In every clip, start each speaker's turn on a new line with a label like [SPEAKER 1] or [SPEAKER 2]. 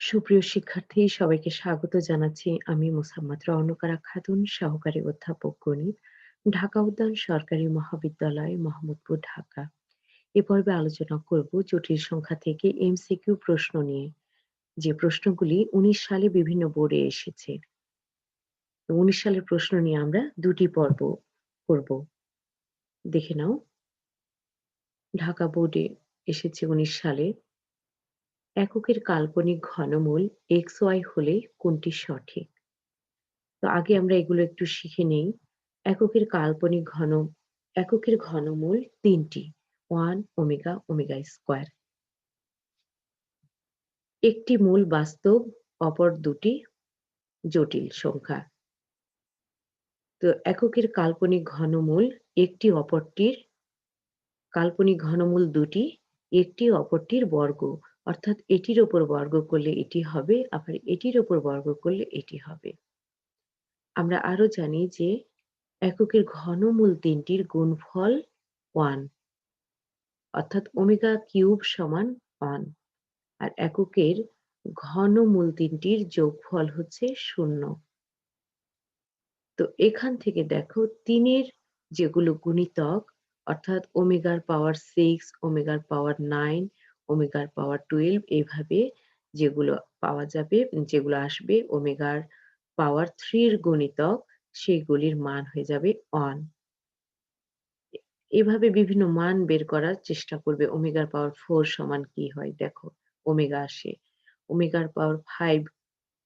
[SPEAKER 1] সুপ্রিয় শিক্ষার্থী, সবাইকে স্বাগত জানাচ্ছি। আমি মোসাম্মদ রওনকারা খাতুন, সহকারী অধ্যাপক গণিত, ঢাকা উদ্যান সরকারি মহাবিদ্যালয়, মোহাম্মদপুর, ঢাকা। এ পর্বে আলোচনা করব জটিল সংখ্যা থেকে এমসিকিউ প্রশ্ন নিয়ে। যে প্রশ্নগুলি উনিশ সালে বিভিন্ন বোর্ডে এসেছে। উনিশ সালের প্রশ্ন নিয়ে আমরা দুটি পর্ব করব। দেখে নাও। ঢাকা বোর্ডে এসেছে উনিশ সালে। এককের কাল্পনিক ঘনমূল এক্স ওয়াই হলে কোনটি সঠিক? তো আগে আমরা এগুলো একটু শিখে নেই। এককের কাল্পনিক ঘন, এককের ঘনমূল তিনটি, ওয়ান ওমেগা ওমেগা স্কোয়ার। একটি মূল বাস্তব, অপর দুটি জটিল সংখ্যা। তো এককের কাল্পনিক ঘনমূল একটি, অপরটির কাল্পনিক ঘনমূল দুটি, একটি, অপরটির বর্গ। অর্থাৎ এটির ওপর বর্গ করলে এটি হবে, আবার এটির ওপর বর্গ করলে এটি হবে। আমরা আরও জানি যে এককের ঘনমূল তিনটির গুণফল ওয়ান অর্থাৎ ওমেগা কিউব সমান ওয়ান আর এককের ঘনমূল তিনটির যোগফল হচ্ছে শূন্য। তো এখান থেকে দেখো তিনের যেগুলো গুণিতক, অর্থাৎ ওমেগার পাওয়ার সিক্স ওমেগার পাওয়ার নাইন ওমেগার পাওয়ার টুয়েলভ এভাবে যেগুলো পাওয়া যাবে, যেগুলো আসবে, ওমেগার পাওয়ার থ্রির গণিতক সেগুলির মান হয়ে যাবে অন এভাবে বিভিন্ন মান বের করার চেষ্টা করবে ওমেগার পাওয়ার ফোর সমান কি হয়, দেখো, ওমেগা আসে, ওমেগার পাওয়ার ফাইভ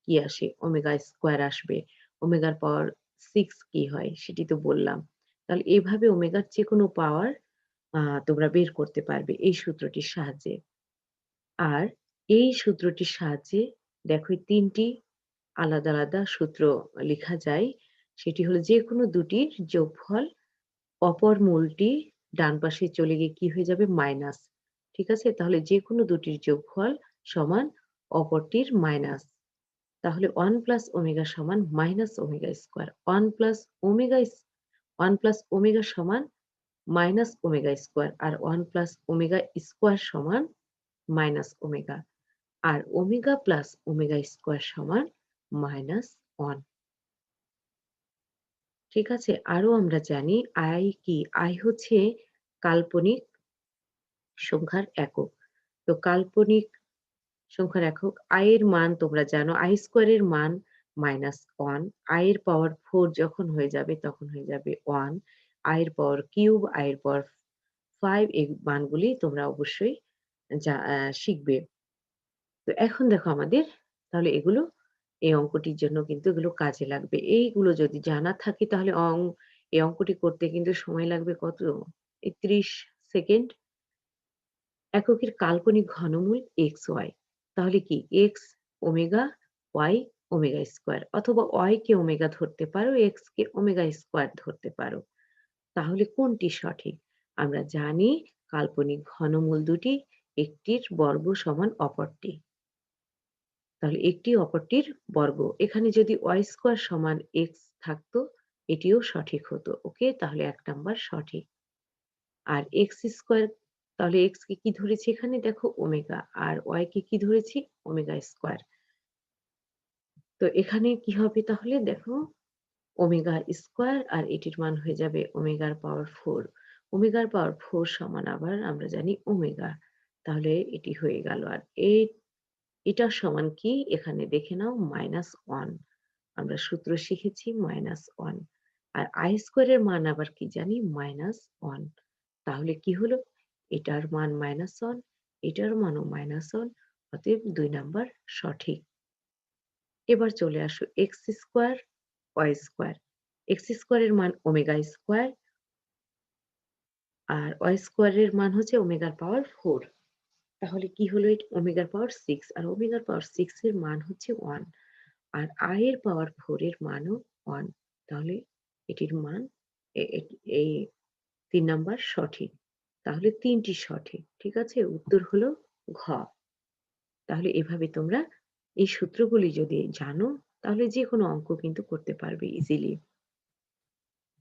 [SPEAKER 1] কি আসে, ওমেগা স্কোয়ার আসবে, ওমেগার পাওয়ার সিক্স কি হয় সেটি তো বললাম। তাহলে এভাবে ওমেগার যে কোনো পাওয়ার তোমরা বের করতে পারবে এই সূত্রটির সাহায্যে। আর এই সূত্রটির সাহায্যে দেখো তিনটি আলাদা আলাদা সূত্র লেখা যায়। সেটি হলো যে কোনো দুটির যোগফল অপর মূলটি ডান পাশে চলে গিয়ে কি হয়ে যাবে? মাইনাস। ঠিক আছে? তাহলে যে কোনো দুটির যোগফল সমান অপরটির মাইনাস। তাহলে ওয়ান প্লাস ওমেগা সমান minus omega square. One plus omega one plus omega সমান মাইনাস ওমেগা স্কোয়ার। আর ওয়ান প্লাস ওমেগা স্কোয়ার সমান মাইনাস ওমেগা আর ওমেগা প্লাস ওমেগা স্কোয়ার সমান মাইনাস ওয়ান ঠিক আছে, আরও আমরা জানি আই কি? আই হচ্ছে কাল্পনিক সংখ্যার একক। তো কাল্পনিক সংখ্যার একক আয়ের মান তোমরা জানো আই স্কোয়ারের মান মাইনাস ওয়ান আয়ের পাওয়ার ফোর যখন হয়ে যাবে তখন হয়ে যাবে ওয়ান আয়ের পাওয়ার কিউব আয়ের পাওয়ার ফাইভ এই মানগুলি তোমরা অবশ্যই যা শিখবে। তো এখন দেখো আমাদের, তাহলে এগুলো, এই অঙ্কটির জন্য কিন্তু এগুলো কাজে লাগবে। এইগুলো যদি জানা থাকে তাহলে অং, এই অঙ্কটি করতে কিন্তু সময় লাগবে কত? একত্রিশ সেকেন্ড। এককের কাল্পনিক ঘনমূল এক্স ওয়াই। তাহলে কি? X omega Y omega square. অথবা ওয়াই কে ওমেগা ধরতে পারো, এক্স কে ওমেগা স্কোয়ার ধরতে পারো। তাহলে কোনটি সঠিক? আমরা জানি কাল্পনিক ঘনমূল দুটি একটির বর্গ সমান অপরটি। তাহলে একটি অপরটির বর্গ। এখানে যদি ওয়াই স্কোয়ার সমান এক্স থাকতো, এটিও সঠিক হতো। ওকে? তাহলে এক নাম্বার সঠিক। আর এক্স স্কোয়ার তাহলে এক্স কে কি ধরেছি এখানে? দেখো ওমেগা আর ওয়াই কে কি ধরেছি? ওমেগা স্কোয়ার তো এখানে কি হবে তাহলে? দেখো ওমেগা স্কোয়ার আর এটির মান হয়ে যাবে ওমেগার পাওয়ার ফোর ওমেগার পাওয়ার ফোর সমান আবার আমরা জানি ওমেগা তাহলে এটি হয়ে গেল। আর এই এটা সমান কি? এখানে দেখে নাও মাইনাস ওয়ান আমরা সূত্র শিখেছি মাইনাস ওয়ান আর আই স্কোয়ারের মান আবার কি জানি? মাইনাস ওয়ান তাহলে কি হলো? এটার মান মাইনাস ওয়ান এটার মানও মাইনাস ওয়ান অতএব দুই নাম্বার সঠিক। এবার চলে আসো X square Y square X স্কোয়ারের মান ওমেগা স্কোয়ার আর ওয়াই স্কোয়ারের মান হচ্ছে ওমেগার পাওয়ার ফোর তাহলে কি হলো? ওমেগার পাওয়ার সিক্স, আর ওমেগার পাওয়ার সিক্স এর মান হচ্ছে ওয়ান, আর আই এর পাওয়ার ফোর এর মানও ওয়ান। তাহলে এটির মান এই তিন নাম্বার সঠিক। তাহলে তিনটি সঠিক, ঠিক আছে? উত্তর হলো ঘ। তাহলে এভাবে তোমরা এই সূত্রগুলি যদি জানো, তাহলে যে কোনো অঙ্ক কিন্তু করতে পারবে ইজিলি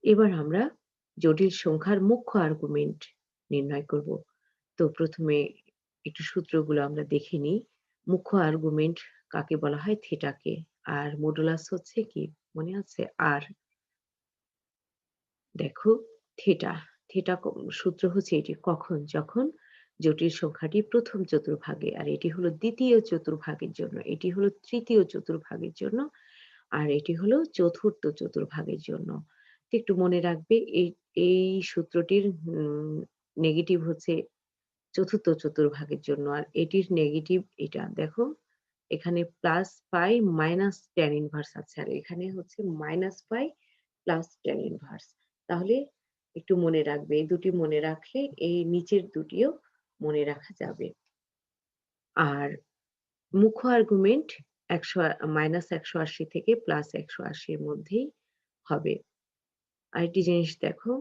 [SPEAKER 1] এবার আমরা জটিল সংখ্যার মুখ্য আর্গুমেন্ট নির্ণয় করব। তো প্রথমে একটু সূত্রগুলো আমরা দেখে নিই। মুখ্য আর্গুমেন্ট কাকে বলা হয়? থিটাকে আর মডুলাস হচ্ছে কি? মনে আছে? আর দেখো থিটা থিটা সূত্র হচ্ছে এটি কখন? যখন জটিল সংখ্যাটি প্রথম চতুর্ভাগে। আর এটি হলো দ্বিতীয় চতুর্ভাগের জন্য। এটি হলো তৃতীয় চতুর্ভাগের জন্য। আর এটি হলো চতুর্থ চতুর্ভাগের জন্য। একটু মনে রাখবে, এই এই সূত্রটির নেগেটিভ হচ্ছে চতুর্থ চতুর্ভাগের জন্য। আর এটির নেগেটিভ এটা দেখো, এখানে plus pi minus tan inverse আছে। আর এখানে হচ্ছে minus pi plus tan inverse তাহলে একটু মনে রাখবে, এই দুটি মনে রাখলে এই নিচের দুটিও মনে রাখা যাবে। আর মুখ্য আর্গুমেন্ট একশো মাইনাস একশো আশি থেকে প্লাস একশো আশির মধ্যেই হবে। আরেকটি জিনিস দেখো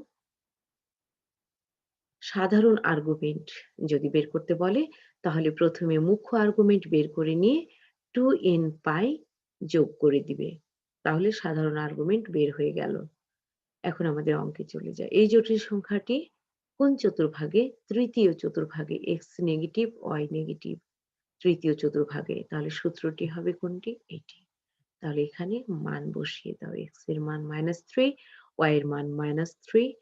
[SPEAKER 1] সাধারণ আর্গুমেন্ট যদি বের করতে বলে, তাহলে প্রথমে মুখ্য আর্গুমেন্ট বের করে নিয়ে টু এন পাই যোগ করে দিবে। তাহলে সাধারণ আর্গুমেন্ট বের হয়ে গেল। এখন আমাদের অঙ্কে চলে যায়। এই জটিল সংখ্যাটি কোন চতুর্ভাগে? তৃতীয় চতুর্ভাগে এক্স নেগেটিভ ওয়াই নেগেটিভ তৃতীয় চতুর্ভাগে, তাহলে সূত্রটি হবে কোনটি? এটি। তাহলে এখানে মান বসিয়ে দাও। এক্সের মান মাইনাস থ্রি ওয়াই এর মান মাইনাস থ্রি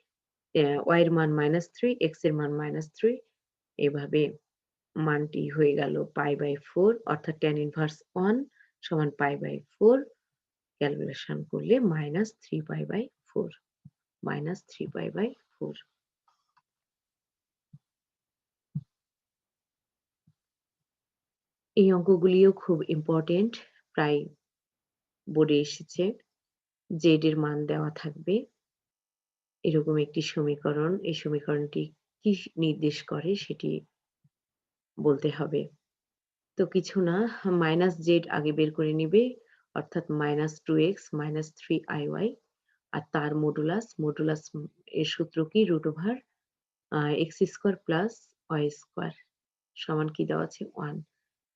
[SPEAKER 1] ওয়াই এর মান মাইনাস থ্রি এক্সের মান মাইনাস থ্রি এভাবে মানটি হয়ে গেল পাই বাই ফোর অর্থাৎ টেন ইনভার্স ওয়ান সমান পাই বাই ফোর ক্যালকুলেশন করলে minus three pi by four minus three pi by four এই অঙ্কগুলিও খুব ইম্পর্টেন্ট প্রায় বোর্ডে এসেছে জেড এর মান দেওয়া থাকবে। এরকম একটি সমীকরণ, এই সমীকরণটি কি নির্দেশ করে সেটি বলতে হবে। তো কিছু না, মাইনাস জেড আগে বের করে নিবে, অর্থাৎ minus two X minus three I Y, আর তার মডুলাস মডুলাস এর সূত্র কি? Root over X square plus Y square সমান কি দেওয়া আছে? ওয়ান।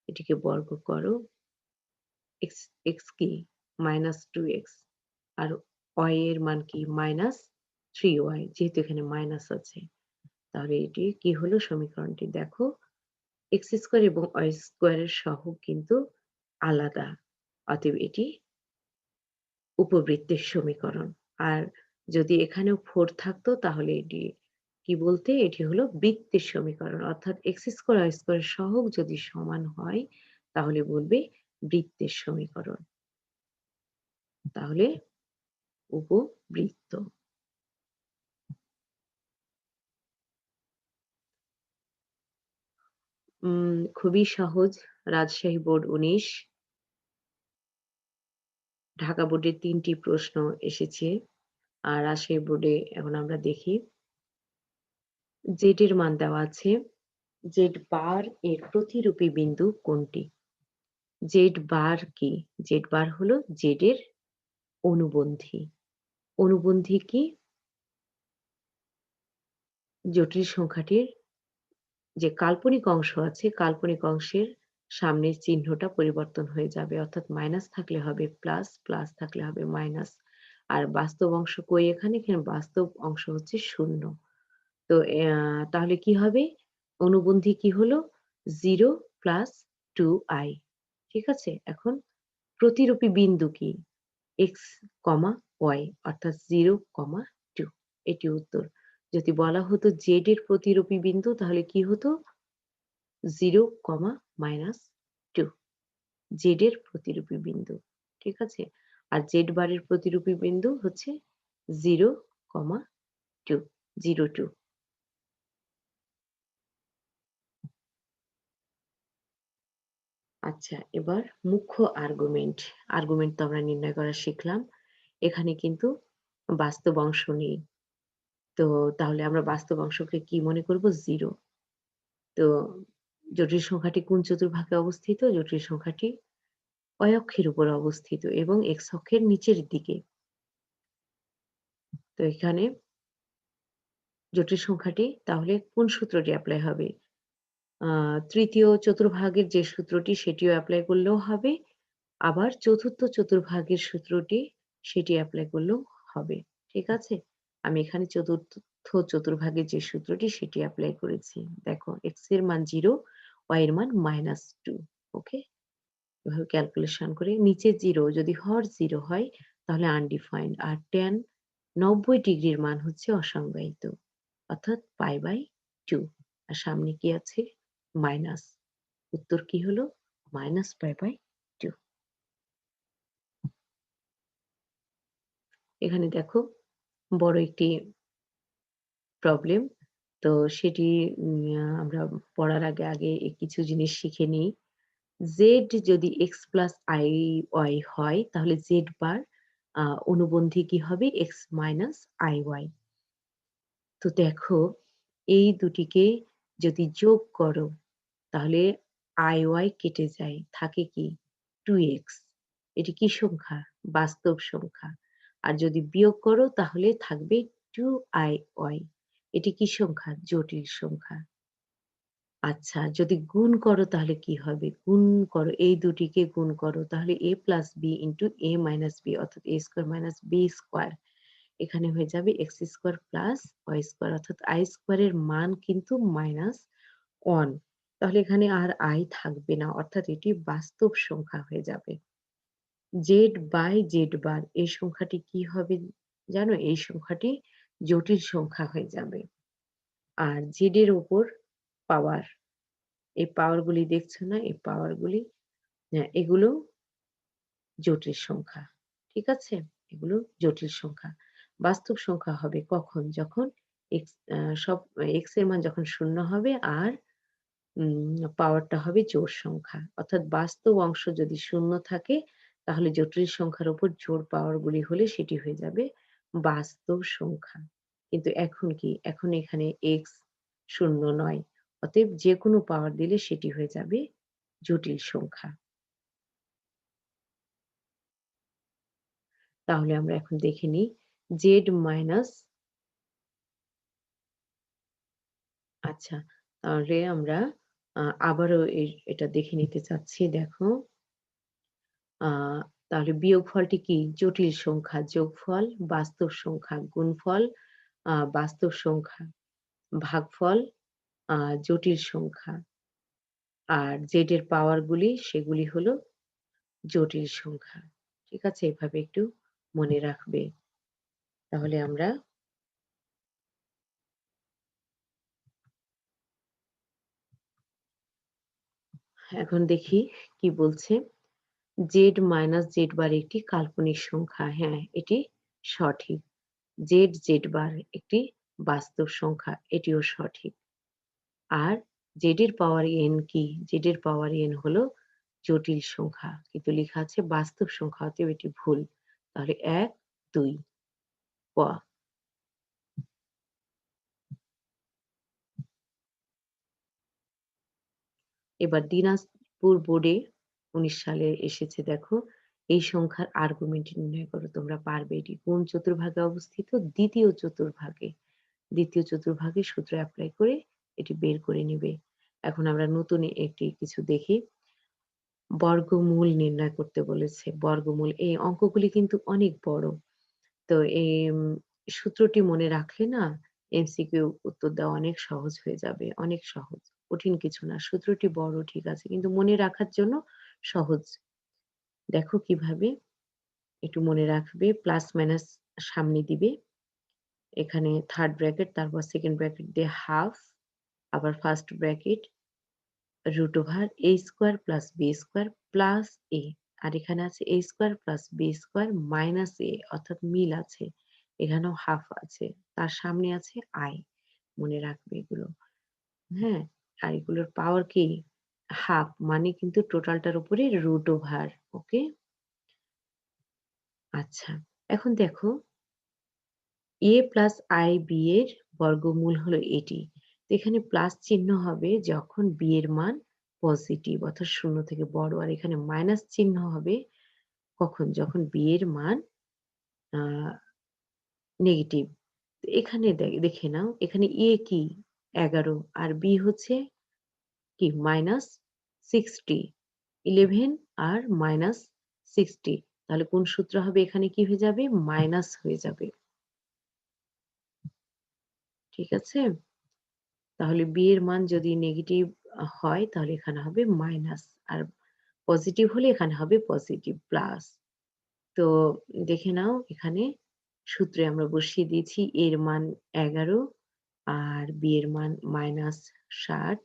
[SPEAKER 1] এটিকে বর্গ করো। এক্স এক্স কি? Minus two X. আর ওয়াই এর মান কি? মাইনাস থ্রি ওয়াই যেহেতু এখানে মাইনাস আছে, তাহলে এটি কি হলো সমীকরণটি? দেখো এক্স স্কোয়ার এবং ওয়াই স্কোয়ারের সহগ কিন্তু আলাদা, অতএব এটি উপবৃত্তের সমীকরণ। আর যদি এখানেও ফোর থাকতো, তাহলে এটি কি বলতে? এটি হলো বৃত্তের সমীকরণ। অর্থাৎ এক্স স্কোয়ার ওয়াই স্কোয়ার সহগ যদি সমান হয়, তাহলে বলবে বৃত্তের সমীকরণ। তাহলে উপবৃত্ত। খুবই সহজ। রাজশাহী বোর্ড উনিশ। ঢাকা বোর্ডের তিনটি প্রশ্ন এসেছে। আর রাজশাহী বোর্ডে এখন আমরা দেখি। জেড এর মান দেওয়া আছে। জেড বার এর প্রতিরূপী বিন্দু কোনটি? জেড বার কি? জেড বার হলো জেড এর অনুবন্ধী। অনুবন্ধী কি? জটিল সংখ্যাটির যে কাল্পনিক অংশ আছে, কাল্পনিক অংশের সামনের চিহ্নটা পরিবর্তন হয়ে যাবে। অর্থাৎ মাইনাস থাকলে হবে প্লাস প্লাস থাকলে হবে মাইনাস আর বাস্তব অংশ কই এখানে? বাস্তব অংশ হচ্ছে শূন্য। তো তাহলে কি হবে? অনুবন্ধী কি হলো? জিরো প্লাস টু আই ঠিক আছে? এখন প্রতিরূপী বিন্দু কি? এক্স কমা ওয়াই অর্থাৎ জিরো কমা টু এটি উত্তর। যদি বলা হতো জেড এর প্রতিরূপী বিন্দু, তাহলে কি হতো? Zero comma minus two Z এর প্রতিরূপী বিন্দু, ঠিক আছে? আর জেড বারের প্রতিরূপী বিন্দু হচ্ছে zero comma two zero two আচ্ছা এবার মুখ্য আর্গুমেন্ট আর্গুমেন্ট তো আমরা নির্ণয় করা শিখলাম। এখানে কিন্তু বাস্তব অংশ নেই। তো তাহলে আমরা বাস্তব অংশকে কি মনে করব? জিরো। তো জটিল সংখ্যাটি কোন চতুর্ভাগে অবস্থিত? জটিল সংখ্যাটি অক্ষের উপর অবস্থিত এবং এক্স অক্ষের নিচের দিকে। তো এখানে জটিল সংখ্যাটি তাহলে কোন সূত্রটি অ্যাপ্লাই হবে? তৃতীয় চতুর্ভাগের যে সূত্রটি সেটিও অ্যাপ্লাই করলেও হবে, আবার চতুর্থ চতুর্ভাগের সূত্রটি সেটি অ্যাপ্লাই করলেও হবে। ঠিক আছে? আমি এখানে চতুর্থ, চতুর্ভাগের যে সূত্রটি সেটি অ্যাপ্লাই করেছি। দেখো এক্সের মান জিরো ওয়াই এর মান মাইনাস টু ওকে এভাবে ক্যালকুলেশন করে নিচে জিরো যদি হর জিরো হয়, তাহলে আনডিফাইন্ড আর টেন নব্বই ডিগ্রির মান হচ্ছে অসংজ্ঞায়িত, অর্থাৎ পাই বাই টু আর সামনে কি আছে? মাইনাস উত্তর কি হলো? মাইনাস পাই বাই টু এখানে দেখো বড় একটি প্রবলেম তো সেটি আমরা পড়ার আগে আগে কিছু জিনিস শিখে নিই। জেড যদি এক্স প্লাস আই ওয়াই হয়, তাহলে জেড বার অনুবন্ধী কি হবে? এক্স মাইনাস আই ওয়াই তো দেখো, এই দুটিকে যদি যোগ করো, তাহলে আই ওয়াই কেটে যায়। থাকে কি? টু এক্স এটি কি সংখ্যা? বাস্তব সংখ্যা। আর যদি বিয়োগ করো, তাহলে থাকবে টু আই ওয়াই এটি কি সংখ্যা? জটিল সংখ্যা। আচ্ছা যদি গুণ করো, তাহলে কি হবে? গুণ করো, এই দুটিকে গুণ করো, তাহলে A plus B into A minus B অর্থাৎ A square minus B square এখানে হয়ে যাবে X square plus Y square অর্থাৎ আই স্কোয়ারের মান কিন্তু মাইনাস ওয়ান তাহলে এখানে আর আই থাকবে না, অর্থাৎ এটি বাস্তব সংখ্যা হয়ে যাবে। জেড বাই জেড বার এই সংখ্যাটি কি হবে জানো? এই সংখ্যাটি জটিল সংখ্যা হয়ে যাবে। আর জেড এর উপর পাওয়ার এই পাওয়ার গুলি দেখছ না? এই পাওয়ার গুলি হ্যাঁ, এগুলো জটিল সংখ্যা ঠিক আছে? এগুলো জটিল সংখ্যা। বাস্তব সংখ্যা হবে কখন? যখন এক্স সব এক্সের মান যখন শূন্য হবে আর পাওয়ারটা হবে জোড় সংখ্যা। অর্থাৎ বাস্তব অংশ যদি শূন্য থাকে তাহলে জটিল সংখ্যার উপর জোর পাওয়ার গুলি হলে সেটি হয়ে যাবে বাস্তব সংখ্যা। কিন্তু এখন কি? এখন এখানে এক্স শূন্য নয়। অতএব যে কোনো পাওয়ার দিলে সেটি হয়ে যাবে জটিল সংখ্যা। তাহলে আমরা এখন দেখে নিই জেড মাইনাস আচ্ছা তাহলে আমরা আবারও এটা দেখে নিতে চাচ্ছি, দেখো। তাহলে বিয়োগফলটি কি? জটিল সংখ্যা যোগফল, বাস্তব সংখ্যা গুণফল বাস্তব সংখ্যা ভাগফল জটিল সংখ্যা। আর জেড এর পাওয়ার গুলি, সেগুলি হলো জটিল সংখ্যা। ঠিক আছে? এভাবে একটু মনে রাখবে। তাহলে আমরা এখন দেখি কি বলছে। জেড মাইনাস জেড বার একটি কাল্পনিক সংখ্যা হ্যাঁ এটি সঠিক। জেড জেড বার একটি বাস্তব সংখ্যা, এটিও সঠিক। আর জেড এর পাওয়ার এন কি? জেড এর পাওয়ার এন হলো জটিল সংখ্যা, কিন্তু লেখা আছে বাস্তব সংখ্যা, অতএব এটি ভুল। তাহলে এক, দুই ক এবার দিনাজপুর বোর্ডে উনিশ সালে এসেছে, দেখো। এই সংখ্যার আর্গুমেন্ট নির্ণয় করো, তোমরা পারবে এটি। কোন চতুর্ভাগে অবস্থিত? দ্বিতীয় চতুর্ভাগে। দ্বিতীয় চতুর্ভাগে সূত্র অ্যাপ্লাই করে এটি বের করে নিবে। এখন আমরা নতুন একটি কিছু দেখি। বর্গমূল নির্ণয় করতে বলেছে। বর্গমূল, এই অঙ্কগুলি কিন্তু অনেক বড়। তো এই সূত্রটি মনে রাখলে না এমসিকিউ উত্তর দেওয়া অনেক সহজ হয়ে যাবে, অনেক সহজ। কঠিন কিছু না, সূত্রটি বড়, ঠিক আছে। কিন্তু মনে রাখার জন্য সহজ। দেখো কীভাবে একটু মনে রাখবে প্লাস মাইনাস সামনে দিবে। এখানে থার্ড ব্র্যাকেট তারপর সেকেন্ড ব্র্যাকেট দিয়ে হাফ আবার first bracket root over A square plus B square plus A আর এখানে আছে A square plus B square minus A অর্থাৎ মিল আছে। এখানেও হাফ আছে, তার সামনে আছে আই মনে রাখবে এগুলো। হ্যাঁ আর এগুলোর পাওয়ার কি? হাফ মানে কিন্তু টোটালটার উপরে রুট ওভার ওকে আচ্ছা এখন দেখো এ প্লাস আই বি এর বর্গমূল হলো এটি এখানে প্লাস চিহ্ন হবে যখন বি এর মান পজিটিভ অর্থাৎ শূন্য থেকে বড়, আর এখানে মাইনাস চিহ্ন হবে কখন? যখন বি এর মান নেগেটিভ এখানে দেখে নাও, এখানে এ কি? এগারো, আর বি হচ্ছে কি? মাইনাস সিক্সটি ইলেভেন আর মাইনাস সিক্সটি তাহলে কোন সূত্র হবে? এখানে কি হয়ে যাবে? মাইনাস হয়ে যাবে। ঠিক আছে? তাহলে বি এর মান যদি নেগেটিভ হয়, তাহলে এখানে হবে মাইনাস আর পজিটিভ হলে এখানে হবে পজিটিভ প্লাস। তো দেখে নাও, এখানে সূত্রে আমরা বসিয়ে দিয়েছি এর মান ১১ আর B এর মান -৬০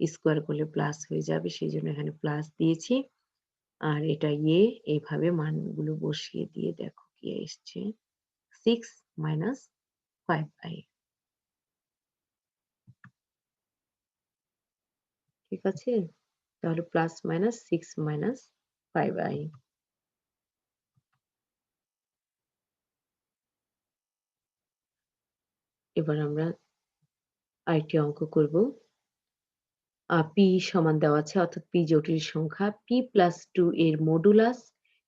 [SPEAKER 1] স্কোয়ার করলে প্লাস হয়ে যাবে। সেই জন্য এখানে প্লাস দিয়েছি। আর এটা ইয়ে এইভাবে মানগুলো বসিয়ে দিয়ে দেখো কি এসছে 6 5i ঠিক আছে? তাহলে plus minus six minus five I এবার আমরা আরেকটি অঙ্ক করব। P সমান দেওয়া আছে, অর্থাৎ পি জটিল সংখ্যা পি প্লাস টু এর মডুলাস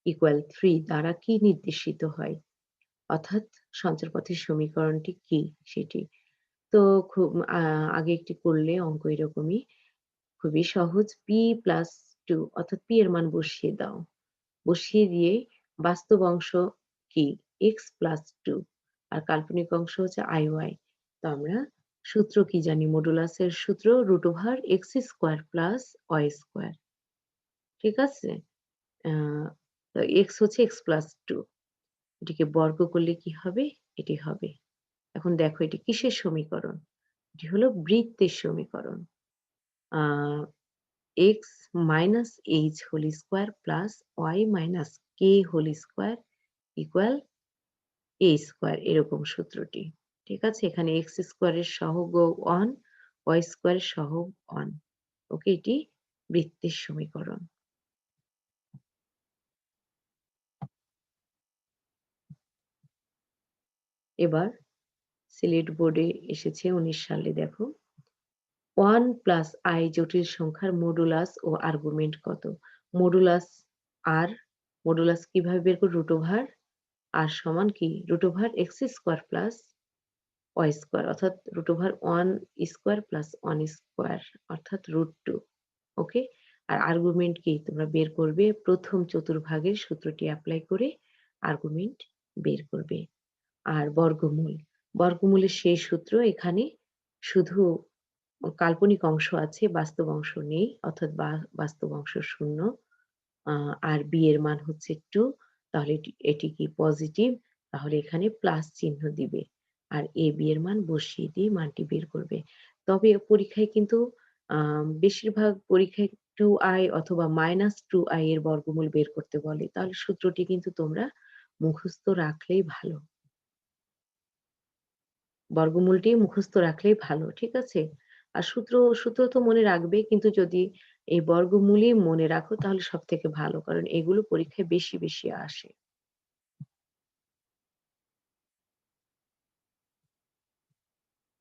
[SPEAKER 1] ইকুয়াল থ্রি দ্বারা কি নির্দেশিত হয়? অর্থাৎ সঞ্চারপথের সমীকরণটি কি সেটি। তো খুব আগে একটি করলে অঙ্ক এরকমই। খুবই সহজ পি প্লাস টু অর্থাৎ পি এর মান বসিয়ে দাও। বসিয়ে দিয়ে বাস্তব অংশ কি? এক্স প্লাস টু আর কাল্পনিক অংশ হচ্ছে আই ওয়াই তো আমরা সূত্র কি জানি? মডুলাসের সূত্র root over X square plus Y square ঠিক আছে? এক্স হচ্ছে এক্স প্লাস টু এটিকে বর্গ করলে কি হবে? এটি হবে। এখন দেখো এটি কিসের সমীকরণ? এটি হলো বৃত্তের সমীকরণ। X minus H whole square plus Y minus K whole square equal A square এরকম সূত্রটি। ঠিক আছে? এখানে এক্স স্কোয়ারের সহগ ওয়ান ওয়াই স্কোয়ারের সহগ ওয়ান ওকে এটি বৃত্তের সমীকরণ। এবার সিলেট বোর্ডে এসেছে উনিশ সালে, দেখো। ওয়ান প্লাস আই জটিল সংখ্যার মডুলাস ও আর্গুমেন্ট কত? মডুলাস আর মডুলাস কীভাবে বের করব? রুট ওভার আর সমান কি? Root over X square plus Y square অর্থাৎ root over one square plus one square অর্থাৎ রুট টু ওকে আর আর্গুমেন্ট কি? তোমরা বের করবে প্রথম চতুর্ভাগের সূত্রটি অ্যাপ্লাই করে আর্গুমেন্ট বের করবে। আর বর্গমূল, বর্গমূলের সেই সূত্র এখানে শুধু কাল্পনিক অংশ আছে, বাস্তব অংশ নেই, অর্থাৎ বাস্তব অংশ শূন্য আর বি এর মান হচ্ছে টু তাহলে এটি কি পজিটিভ তাহলে এখানে প্লাস চিহ্ন দিবে। আর এ বি এর মান বসিয়ে দিয়ে মানটি বের করবে। তবে পরীক্ষায় কিন্তু বেশিরভাগ পরীক্ষায় টু আই অথবা মাইনাস টু আই এর বর্গমূল বের করতে বলে। তাহলে সূত্রটি কিন্তু তোমরা মুখস্থ রাখলেই ভালো। বর্গমূলটি মুখস্থ রাখলেই ভালো, ঠিক আছে? আর সূত্র সূত্র তো মনে রাখবে, কিন্তু যদি এই বর্গমূলই মনে রাখো তাহলে সব থেকে ভালো, কারণ এগুলো পরীক্ষায় বেশি বেশি আসে।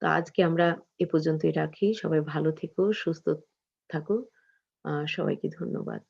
[SPEAKER 1] তো আজকে আমরা এ পর্যন্তই রাখি। সবাই ভালো থেকো সুস্থ থাকো। সবাইকে ধন্যবাদ।